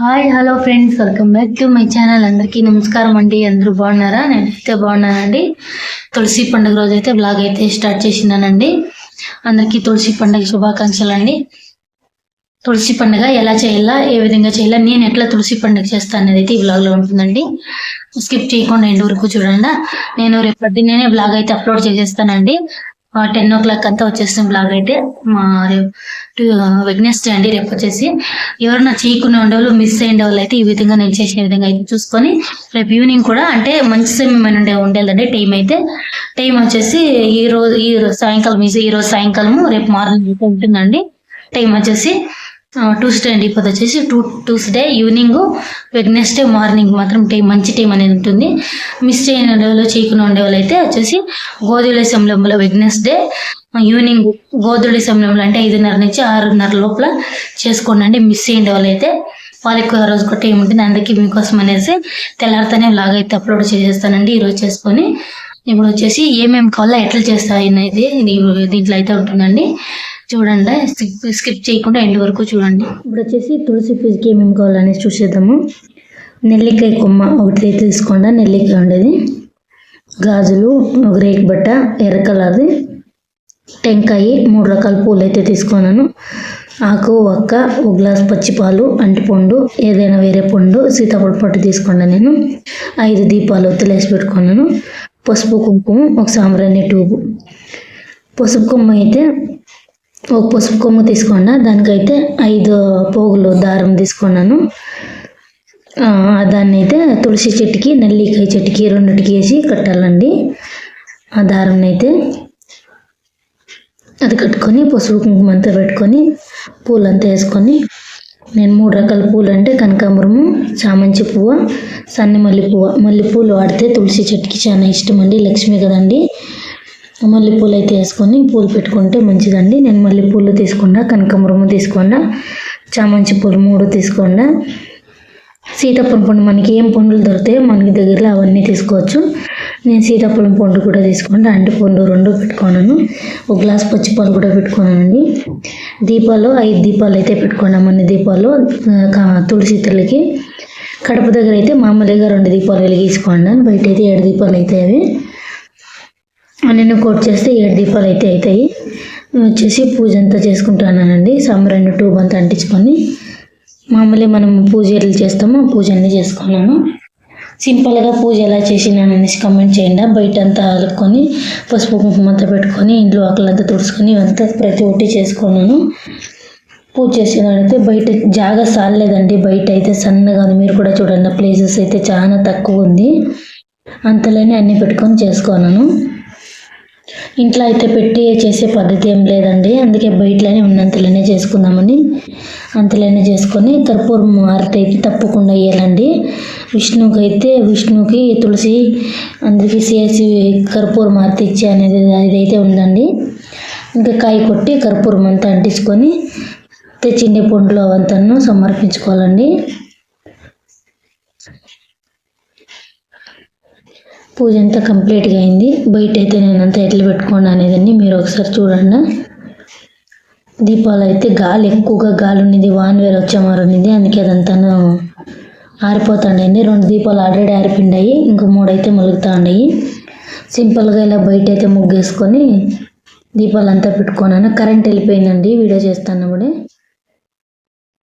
Hi hello friends. Welcome back to my channel. అందరికీ నమస్కారం అండి. అందరూ బాగున్నారా? నేనైతే బాగున్నానండి. తులసి పండుగ రోజు అయితే బ్లాగ్ అయితే స్టార్ట్ చేసినానండి. అందరికీ తులసి పండుగ శుభాకాంక్షలు అండి తులసి పండుగ ఎలా చేయాలా ఏ విధంగా చేయాలా నేను ఎట్లా తులసి పండుగ చేస్తాను అనేది అయితే ఈ బ్లాగ్లో ఉంటుందండి. స్కిప్ చేయకుండా ఎండు వరకు చూడండి. నేను రేపటి నేనే బ్లాగ్ అయితే అప్లోడ్ చేసేస్తానండి. టెన్ ఓ క్లాక్ అంతా వచ్చేస్తుంది బ్లాగ్ అయితే. మా వెగ్నెస్డే అండి రేపు వచ్చేసి. ఎవరైనా చేయకుండా ఉండేవాళ్ళు మిస్ అయిన వాళ్ళు అయితే ఈ విధంగా నేను చేసిన విధంగా అయితే చూసుకొని రేపు ఈవినింగ్ కూడా అంటే మంచి సమయం ఉండే ఉండేదండి టైం అయితే. టైం వచ్చేసి ఈ రోజు ఈ రోజు సాయంకాలం ఈ రోజు సాయంకాలము రేపు మార్నింగ్ అయితే ఉంటుందండి. టైం వచ్చేసి ట్యూస్డే అండి ఇప్పుడు వచ్చేసి two Tuesday evening Wednesday morning మాత్రం టైం మంచి టైం అనేది ఉంటుంది. మిస్ చేయని వాళ్ళు చేయకుండా ఉండే వాళ్ళు అయితే వచ్చేసి గోధుల సమయంలో వెగ్నెస్డే ఈవినింగ్ గోధుల సమయంలో అంటే ఐదున్నర నుంచి ఆరున్నర లోపల చేసుకోండి అండి మిస్ అయిన వాళ్ళు అయితే. వాళ్ళకి ఆ రోజు టైం ఉంటుంది అందుకే మీకోసం అనేసి తెల్లారితోనే లాగ్ అయితే అప్లోడ్ చేసేస్తానండి ఈరోజు చేసుకొని. ఇప్పుడు వచ్చేసి ఏమేమి కావాలో ఎట్లా చేస్తాయి అనేది ఇది- దీంట్లో అయితే ఉంటుందండి. చూడండి స్కిప్ స్కిప్ చేయకుండా ఎండ్ వరకు చూడండి. ఇప్పుడు వచ్చేసి తులసి పూజకి ఏమేమి కావాలనేసి చూసేద్దాము. నెల్లికాయ కొమ్మ ఒకటి అయితే తీసుకోండి నెల్లికాయ ఉండేది. గాజులు ఒక రేక్ బట్ట ఎర్ర కలర్ది టెంకాయ మూడు రకాల పూలు అయితే తీసుకున్నాను. ఆకు ఒక్క ఒక గ్లాస్ పచ్చిపాలు అంటిపండు ఏదైనా వేరే పండు సీతాఫల పట్టు తీసుకున్నాను నేను. ఐదు దీపాలు ఒత్తులేసి పెట్టుకున్నాను. పసుపు కుంకుమ ఒక సాంబ్రాణి ట్యూబు. పసుపు కొమ్మ అయితే ఒక పసుపు కొమ్మ తీసుకున్నా దానికైతే ఐదు పోగులు దారం తీసుకున్నాను. దాన్ని అయితే తులసి చెట్టుకి నల్లికాయ చెట్టుకి రెండింటికి వేసి కట్టాలండి. ఆ దారం అయితే అది కట్టుకొని పసుపు కుంకుమ అంతా పెట్టుకొని పూలంతా వేసుకొని నేను మూడు రకాల పూలు అంటే కనకాంబరము చామంతి పువ్వు సన్న మల్లె పువ్వు మల్లె పూలు వాడితే తులసి చెట్టుకి చాలా ఇష్టం అండి లక్ష్మి కదండి. మల్లె పూలు అయితే వేసుకొని పూలు పెట్టుకుంటే మంచిదండి. నేను మల్లె పూలు తీసుకుండా కనకాంబరము తీసుకుండా చామంతి పూలు మూడు తీసుకుండా సీతాఫలం పండు మనకి ఏం పండ్లు దొరుకుతాయో మనకి దగ్గరలో అవన్నీ తీసుకోవచ్చు. నేను సీతాఫలం పండు కూడా తీసుకోండి అంటి పండు రెండు పెట్టుకున్నాను. ఒక గ్లాస్ పచ్చిపాలు కూడా పెట్టుకున్నానండి. దీపాలు ఐదు దీపాలు అయితే పెట్టుకున్నాం అన్ని దీపాలు తులసి తల్లికి. కడప దగ్గర అయితే మామూలుగా రెండు దీపాలు వెలిగించుకున్నాను బయట అయితే ఏడు దీపాలు అయితే అవి. అన్నీ కోట్ చేస్తే ఏడు దీపాలు అయితే అవుతాయి. వచ్చేసి పూజ అంతా చేసుకుంటానండి సాంబ్రాణి ట్యూబ్ అంతా అంటించుకొని. మామూలుగా మనం పూజలు చేస్తామో పూజ అన్నీ చేసుకున్నాను. సింపుల్గా పూజ ఎలా చేసినాను అనేసి కమెంట్ చేయండి. బయట అంతా అలుక్కొని పసుపు కుంకుమ అంతా పెట్టుకొని ఇంట్లో ఆకలంతా తుడుచుకొని ఇవంతా ప్రతి ఒక్కటి చేసుకున్నాను. పూజ చేసినాడైతే బయట జాగా సాలేదండి బయట అయితే సన్నగా ఉంది. మీరు కూడా చూడండి ప్లేసెస్ అయితే చాలా తక్కువ ఉంది. అంతలోనే అన్నీ పెట్టుకొని చేసుకున్నాను. ఇంట్లో అయితే పెట్టి చేసే పద్ధతి ఏం లేదండి. అందుకే బయటలోనే ఉన్నంతలోనే చేసుకుందామని. అంతలోనే చేసుకొని కర్పూరం హారతి అయితే తప్పకుండా వేయాలండి. విష్ణువుకి అయితే విష్ణువుకి తులసి అందరికీ చేసి కర్పూరం హారతి ఇచ్చే అనేది ఇదైతే ఉందండి. ఇంకా కాయ కొట్టి కర్పూరం అంతా అంటించుకొని తెచ్చిండే పండ్లు అంతను సమర్పించుకోవాలండి. పూజ అంతా కంప్లీట్గా అయింది. బయట అయితే నేను అంతా ఎట్లా పెట్టుకోండి మీరు ఒకసారి చూడండి. దీపాలు అయితే గాలి ఎక్కువగా గాలి ఉన్నది వాన్ వేరు వచ్చేమారు ఉన్నది. అందుకే అదంతాను ఆరిపోతాండండి రెండు దీపాలు ఆల్రెడీ ఆరిపిండాయి ఇంకో మూడు అయితే మొలుగుతా ఉన్నాయి సింపుల్గా ఇలా బయట అయితే ముగ్గేసుకొని దీపాలు అంతా పెట్టుకున్నాను కరెంట్ వెళ్ళిపోయిందండి వీడియో చేస్తాను అప్పుడే